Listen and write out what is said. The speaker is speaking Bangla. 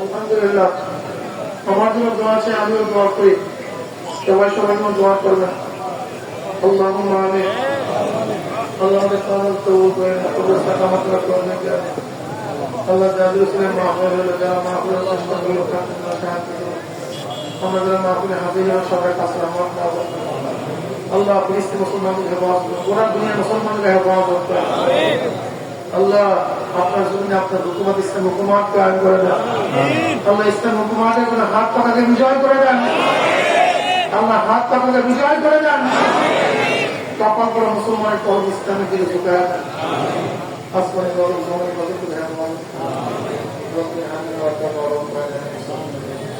আলহামদুলিল্লাহ। আমার জন্য দোয়া আছে আমিও দোয়া করি। সবাই সবার জন্য দোয়া করবেন। আল্লাহ মানে আল্লাহ সম্মানিত মাহফিলে হাজির হওয়ার সবাইকে আসসালামু আলাইকুম আল্লাহ ফিলিস্তিন মুসলমানদের হেফাজত পুরা দুনিয়া মুসলমানদের হেফাজত আল্লাহ আপনার জন্য আপনার হুকুমত, ইসলাম হুকুমাত আল্লাহ ইসলাম হাত পাকাকে বিজয় করে দেন। আল্লাহ হাত পাকাকে বিজয় করে দেন। কপাল করে মুসলমানের তহব ইসলামের দিকে ঝুঁকায় দেন। আসমানে গরম সময় কত রব্বি ওয়া তাবারাক ওয়া তাআলা